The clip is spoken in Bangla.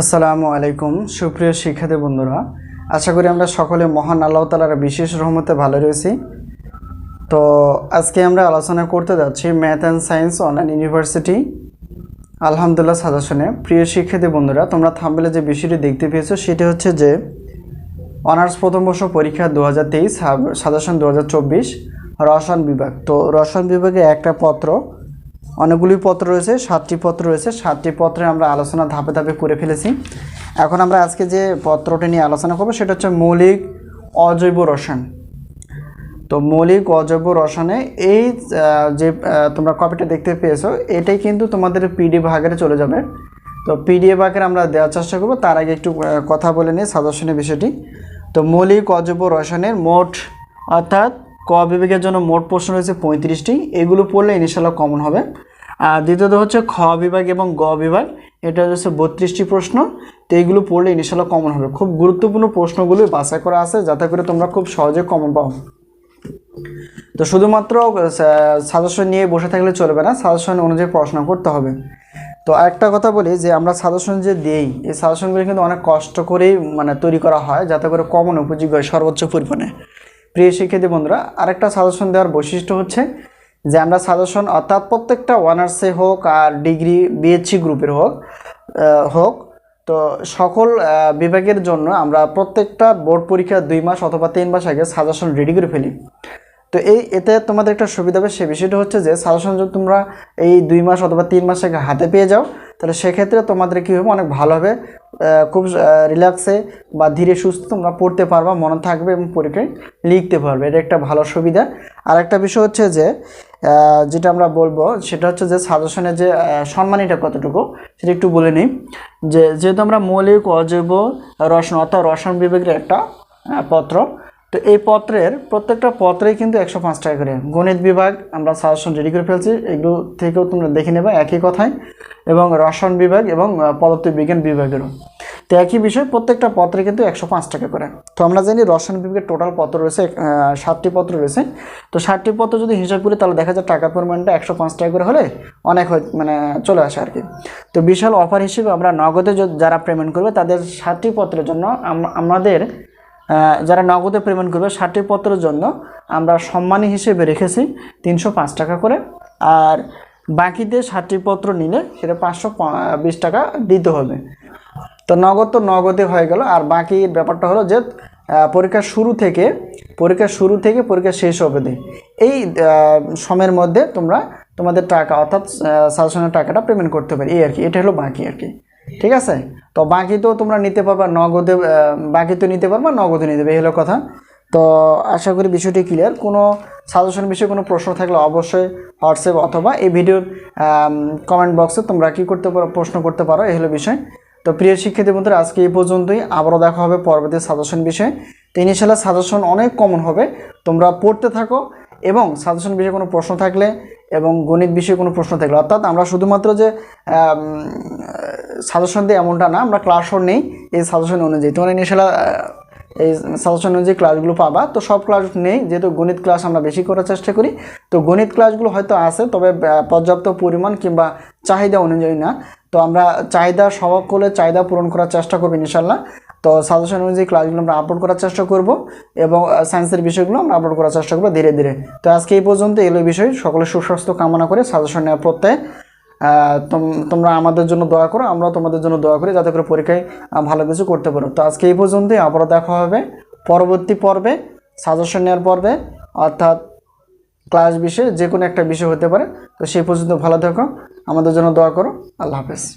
আসসালামু আলাইকুম। সুপ্রিয় শিক্ষার্থী বন্ধুরা, আশা করি আমরা সকলে মহান আল্লাহ তালার বিশেষ রহমতে ভালো রয়েছি। তো আজকে আমরা আলোচনা করতে যাচ্ছি math and science online university. আলহামদুলিল্লাহ সাজেশনে প্রিয় শিক্ষার্থী বন্ধুরা, তোমরা থাম্বেলে যে বিষয়টি দেখতে পেয়েছ, সেটি হচ্ছে যে, অনার্স প্রথম বর্ষ পরীক্ষা দু হাজার তেইশ সাজেশন দু হাজার চব্বিশ, রসায়ন বিভাগ। তো রসায়ন বিভাগে একটা পত্র অনেকগুলি পত্র রয়েছে, সাতটি পত্র রয়েছে। সাতটি পত্রে আমরা আলোচনা ধাপে ধাপে করে ফেলেছি। এখন আমরা আজকে যে পত্রটি নিয়ে আলোচনা করব, সেটা হচ্ছে মৌলিক অজৈব রসায়ন। তো মৌলিক অজৈব রসায়নে এই যে তোমরা কপিটা দেখতে পেয়েছ, এটাই কিন্তু তোমাদের পিডি ভাগের চলে যাবে। তো পিডিএফ আকারে আমরা দেওয়ার চেষ্টা করব, তার আগে একটু কথা বলে নিই সাজেশনের বিষয়টি। তো মৌলিক অজৈব রসায়নের মোট, অর্থাৎ ক বিভাগের জন্য মোট প্রশ্ন রয়েছে পঁয়ত্রিশটি। এগুলো পড়লে ইনশাল্লাহ কমন হবে। আর দ্বিতীয়ত হচ্ছে খ বিভাগ এবং গ বিভাগ, এটা হচ্ছে বত্রিশটি প্রশ্ন। তো এইগুলো পড়লে ইনশাল্লাহ কমন হবে। খুব গুরুত্বপূর্ণ প্রশ্নগুলো বাছাই করা আছে, যাতে করে তোমরা খুব সহজে কমন পাও। তো শুধুমাত্র সাজেশন নিয়ে বসে থাকলে চলবে না সাজেশন অনুযায়ী পড়াশোনা করতে হবে। তো একটা কথা বলি যে, আমরা সাজেশন যে দিই, এই সাজেশনগুলো কিন্তু অনেক কষ্ট করেই মানে তৈরি করা হয়, যাতে করে কমন উপযোগী হয় সর্বোচ্চ পরিমাণে। প্রিয় শিক্ষার্থী বন্ধুরা, আরেকটা সাজেশন দেওয়ার বৈশিষ্ট্য হচ্ছে যে আমরা সাজেশন অর্থাৎ প্রত্যেকটা অনার্সে হোক আর ডিগ্রি বিএসসি গ্রুপের হোক হোক, তো সকল বিভাগের জন্য আমরা প্রত্যেকটা বোর্ড পরীক্ষা দুই মাস অথবা তিন মাস আগে সাজেশন রেডি করে ফেলি। তো এই, এতে তোমাদের একটা সুবিধা হবে সে বিষয়টা হচ্ছে যে সাজেশন যদি তোমরা এই দুই মাস অথবা তিন মাস আগে হাতে পেয়ে যাও, তাহলে সেক্ষেত্রে তোমাদের কী হবে, অনেক ভালো হবে। খুব রিল্যাক্সে বা ধীরে সুস্থ তোমরা পড়তে পারবা, মনে থাকবে এবং পরীক্ষায় লিখতে পারবে। এটা একটা ভালো সুবিধা। আর একটা বিষয় হচ্ছে যে যেটা আমরা বলব, সেটা হচ্ছে যে সাজেশনের যে সম্মানীটা কতটুকু, সেটা একটু বলে নিই। যে, যেহেতু আমরা মৌলিক, অজৈব রসায়ন অর্থাৎ রসায়ন বিভাগের একটা পত্র, তো এই পত্রের প্রত্যেকটা পত্রেই কিন্তু একশো পাঁচ টাকা করে। গণিত বিভাগ, আমরা সাজেশন রেডি করে ফেলছি, এগুলো থেকেও তোমরা দেখে নেবে একই কথাই এবং রসায়ন বিভাগ এবং আহ, পদার্থ বিজ্ঞান বিভাগেরও। তো একই বিষয় প্রত্যেকটা পত্রে কিন্তু একশো পাঁচ টাকা করে। তো আমরা জানি রসায়ন বিভাগের টোটাল পত্র রয়েছে ষাটটি পত্র রয়েছে। তো ষাটটি পত্র যদি হিসাব করি তাহলে দেখা যায় টাকার পরিমাণটা একশো পাঁচ টাকা করে হলে অনেক মানে চলে আসে আর কি। তো বিশাল অফার হিসেবে আমরা নগদে যারা পেমেন্ট করবে তাদের ষাটটি পত্রের জন্য আমাদের যারা নগদে পেমেন্ট করবে ষাটটি পত্রের জন্য আমরা সম্মানী হিসেবে রেখেছি তিনশো পাঁচ টাকা করে। আর ষাটটি পত্র নিলে সেটা পাঁচশো বিশ টাকা দিতে হবে। তো নগদ তো নগদে হয়ে গেল। আর বাকি ব্যাপারটা হলো যে পরীক্ষার শুরু থেকে পরীক্ষার শুরু থেকে পরীক্ষা শেষ অবধি এই সময়ের মধ্যে তোমরা তোমাদের টাকা, অর্থাৎ সাজেশনের টাকাটা পেমেন্ট করতে পারি। এই আর কি, এটা হলো বাকি আর কি। ঠিক আছে? তো বাকি তো তোমরা নিতে পারবা, নগদে বাকি তো নিতে পারবা, নগদে নিতে পারবে। এই হলো কথা। তো আশা করি বিষয়টি ক্লিয়ার কোনো সাজেশন বিষয়ে কোনো প্রশ্ন থাকলে অবশ্যই হোয়াটসঅ্যাপ অথবা এই ভিডিওর কমেন্ট বক্সে তোমরা কী করতে পারো, প্রশ্ন করতে পারো, এই হলো বিষয়। তো প্রিয় শিক্ষার্থী বন্ধুরা, আজকে এই পর্যন্তই। আবারও দেখা হবে পরবর্তী সাজেশন বিষয়ে। তো ইনিশিয়ালের সাজেশন অনেক কমন হবে। তোমরা পড়তে থাকো এবং সাজেশন বিষয়ে কোনো প্রশ্ন থাকলে এবং গণিত বিষয়ে কোনো প্রশ্ন থাকলে, অর্থাৎ আমরা শুধুমাত্র যে সাজেশন দিই এমনটা না, আমরা ক্লাসও নেই এই সাজেশন অনুযায়ী। তোমার ইনিশিয়াল এই সাজেশন অনুযায়ী ক্লাসগুলো পাবা। তো সব ক্লাস নেই, যেহেতু গণিত ক্লাস আমরা বেশি করার চেষ্টা করি। তো গণিত ক্লাসগুলো হয়তো আছে, তবে পর্যাপ্ত পরিমাণ কিংবা চাহিদা অনুযায়ী না। তো আমরা চাহিদা সকলের চাহিদা পূরণ করার চেষ্টা করব ইনশাল্লাহ তো সাজেশন অনুযায়ী ক্লাসগুলো আমরা আপলোড করার চেষ্টা করব এবং সায়েন্সের বিষয়গুলো আমরা আপলোড করার চেষ্টা করব ধীরে ধীরে। তো আজকে এই পর্যন্ত এলো বিষয়। সকলে সুস্বাস্থ্য কামনা করে সাজেশন নেওয়ার প্রত্যয়। তোমরা আমাদের জন্য দোয়া করো আমরা তোমাদের জন্য দোয়া করি যাতে করে পরীক্ষায় ভালো কিছু করতে পারো। তো আজকে এই পর্যন্তই, আবারও দেখা হবে পরবর্তী পর্বে সাজেশন নেওয়ার পর্বে, অর্থাৎ ক্লাস বিষয়ে যে কোনো একটা বিষয় হতে পারে। তো সেই পর্যন্ত ভালো থাকো, আমাদের জন্য দোয়া করো, আল্লাহ হাফেজ।